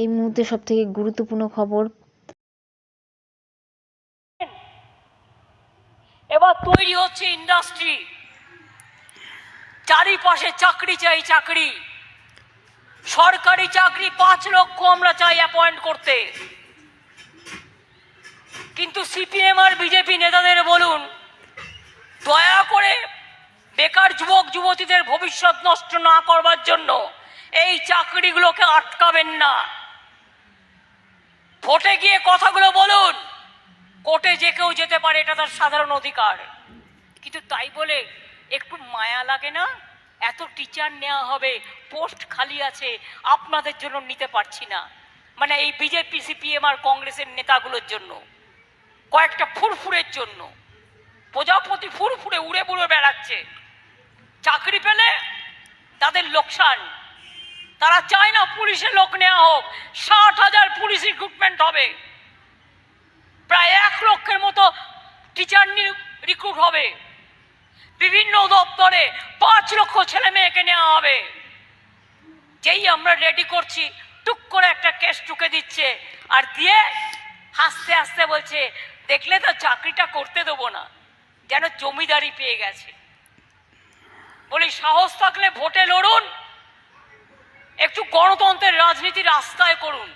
এই মুহূর্তে সবথেকে গুরুত্বপূর্ণ খবর। এবার তৈরি হচ্ছে ইন্ডাস্ট্রি চারিপাশে চাকরি চাই চাকরি। সরকারি চাকরি পাঁচ লক্ষ আমরা চাই অ্যাপয়েন্ট করতে। কিন্তু সিপিএম আর বিজেপি নেতাদের বলুন, দয়া করে বেকার যুবক, যুবতীদের ভবিষ্যৎ নষ্ট না করবার জন্য এই চাকরিগুলোকে আটকাবেন না। ভোটে গিয়ে কথাগুলো বলুন। কোর্টে যে কেউ যেতে পারে, এটা তার সাধারণ অধিকার। কিন্তু তাই বলে একটু মায়া লাগে না? এত টিচার নেওয়া হবে পোস্ট খালি আছে, আপনাদের জন্য নিতে পারছি না। মানে এই বিজেপি সিপিএম আর কংগ্রেসের নেতাগুলোর জন্য। কয়েকটা ফুরফুরের জন্য। প্রজাপতি ফুরফুরে উড়ে বুড়ে বেড়াচ্ছে। চাকরি পেলে তাদের লোকসান। তারা চায় না পুলিশে লোক নেওয়া হোক। ষাট হাজার পুলিশ রিক্রুটমেন্ট হবে। প্রায় এক লক্ষের মতো টিচার রিক্রুট হবে। বিভিন্ন দপ্তরে পাঁচ লক্ষ ছেলে মেয়েকে নেওয়া হবে। যেই আমরা রেডি করছি, টুক করে একটা কেস টুকে দিচ্ছে আর দিয়ে হাসতে হাসতে বলছে, দেখলে তো চাকরিটা করতে দেবো না, যেন জমিদারি পেয়ে গেছে। বলি, সাহস থাকলে ভোটে লড়ুন, একটু গণতন্ত্রের রাজনীতি রাস্তায় করুন।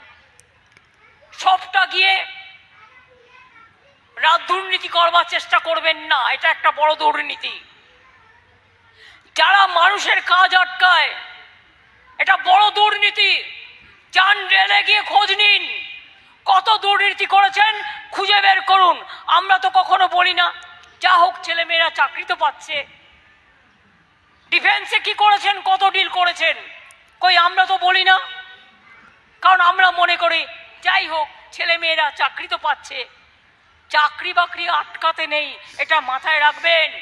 সবটা গিয়ে রাত দুর্নীতি করবার চেষ্টা করবেন না, এটা একটা বড় দুর্নীতি। যারা মানুষের কাজ আটকায়, এটা বড় দুর্নীতি। যান রেলে গিয়ে খোঁজ নিন, কত দুর্নীতি করেছেন, খুঁজে বের করুন। আমরা তো কখনো বলি না, যা হোক ছেলেমেয়েরা চাকরি তো পাচ্ছে। ডিফেন্সে কি করেছেন, কত ডিল করেছেন? কই আমরা তো বলি না। কারণ আমরা মনে করি যাই হোক, ছেলেমেয়েরা, চাকরি তো পাচ্ছে। চাকরি বাকরি আটকাতে নেই, এটা মাথায় রাখবেন।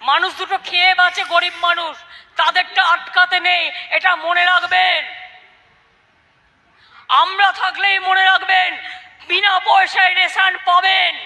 মানুষ দুটো খেয়ে বাঁচে, গরিব মানুষ। তাদেরটা আটকাতে নেই, এটা মনে রাখবেন। আমরা থাকলেই মনে রাখবেন, বিনা পয়সায় রেশন পাবেন।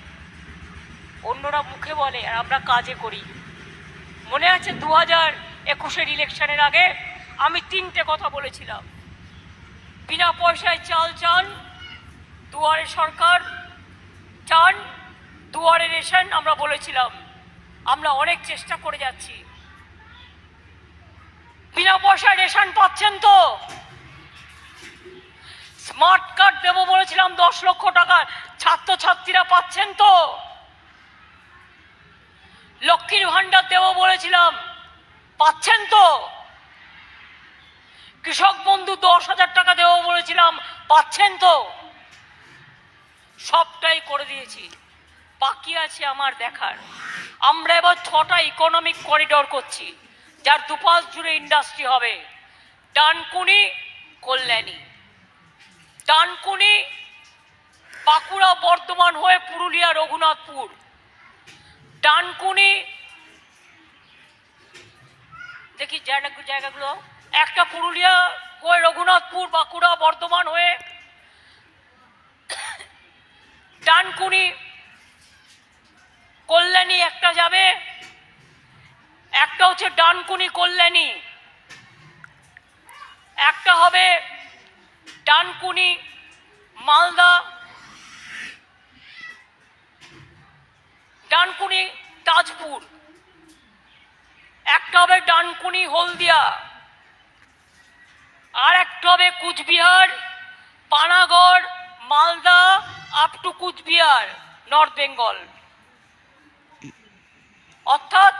অন্যরা মুখে বলে, আর আমরা কাজে করি। মনে আছে দু হাজার একুশের ইলেকশনের আগে আমি তিনটে কথা বলেছিলাম। বিনা পয়সায় চাল চান, দুয়ারে সরকার চান, দুয়ারে রেশন আমরা বলেছিলাম। আমরা অনেক চেষ্টা করে যাচ্ছি। বিনা পয়সায় রেশন পাচ্ছেন তো? স্মার্ট কার্ড দেবো বলেছিলাম, দশ লক্ষ টাকা। ছাত্রছাত্রীরা পাচ্ছেন তো? লক্ষ্মীর ভাণ্ডার দেবো বলেছিলাম। পাচ্ছেন তো? কৃষক বন্ধু দশ হাজার টাকা দেবো বলেছিলাম, পাচ্ছেন তো? সবটাই করে দিয়েছি। বাকি আছে আমার দেখার। আমরা এবার ছটা ইকোনমিক করিডোর করছি, যার দুপাশ জুড়ে ইন্ডাস্ট্রি হবে। ডানকুনি, কল্যাণী। ডানকুনি, বাঁকুড়া বর্ধমান হয়ে পুরুলিয়া, রঘুনাথপুর। ডানকুনি দেখি জায়গা, জায়গাগুলো। একটা পুরুলিয়া হয়ে রঘুনাথপুর বাঁকুড়া বর্ধমান হয়ে ডানকুনি কল্যাণী একটা যাবে। একটা হচ্ছে ডানকুনি কল্যাণী। একটা হবে ডানকুনি মালদা। ডানকুনি তাজপুর একটা হবে ডানকুনি, হলদিয়া। আর একটা হবে Cooch Behar, Panagarh, Malda up to Cooch Behar north Bengal অর্থাৎ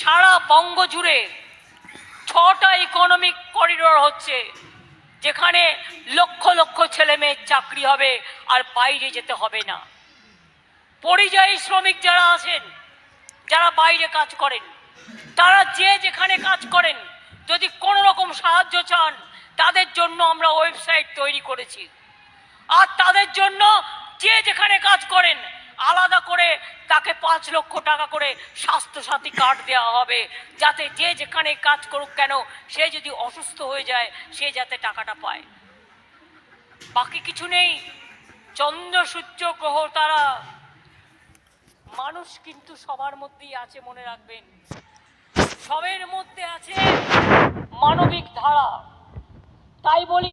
সারা বঙ্গ জুড়ে ছটা ইকোনমিক করিডোর হচ্ছে, যেখানে লক্ষ লক্ষ ছেলে মেয়ের চাকরি হবে আর বাইরে যেতে হবে না। পরিযায়ী শ্রমিক যারা আছেন যারা বাইরে কাজ করেন, তারা যে যেখানে কাজ করেন, যদি কোনো রকম সাহায্য চান, তাদের জন্য আমরা ওয়েবসাইট তৈরি করেছি। আর তাদের জন্য যে যেখানে কাজ করেন, আলাদা করে তাকে পাঁচ লক্ষ টাকা করে স্বাস্থ্যসাথী কার্ড দেওয়া হবে, যাতে যে যেখানে কাজ করুক কেন, সে যদি অসুস্থ হয়ে যায়, সে যাতে টাকাটা পায়। বাকি কিছু নেই। চন্দ্র সূর্য গ্রহ তারা মানুষ কিন্তু সবার মধ্যেই আছে মনে রাখবেন। সবের মধ্যে আছে মানবিক ধারা। তাই বলি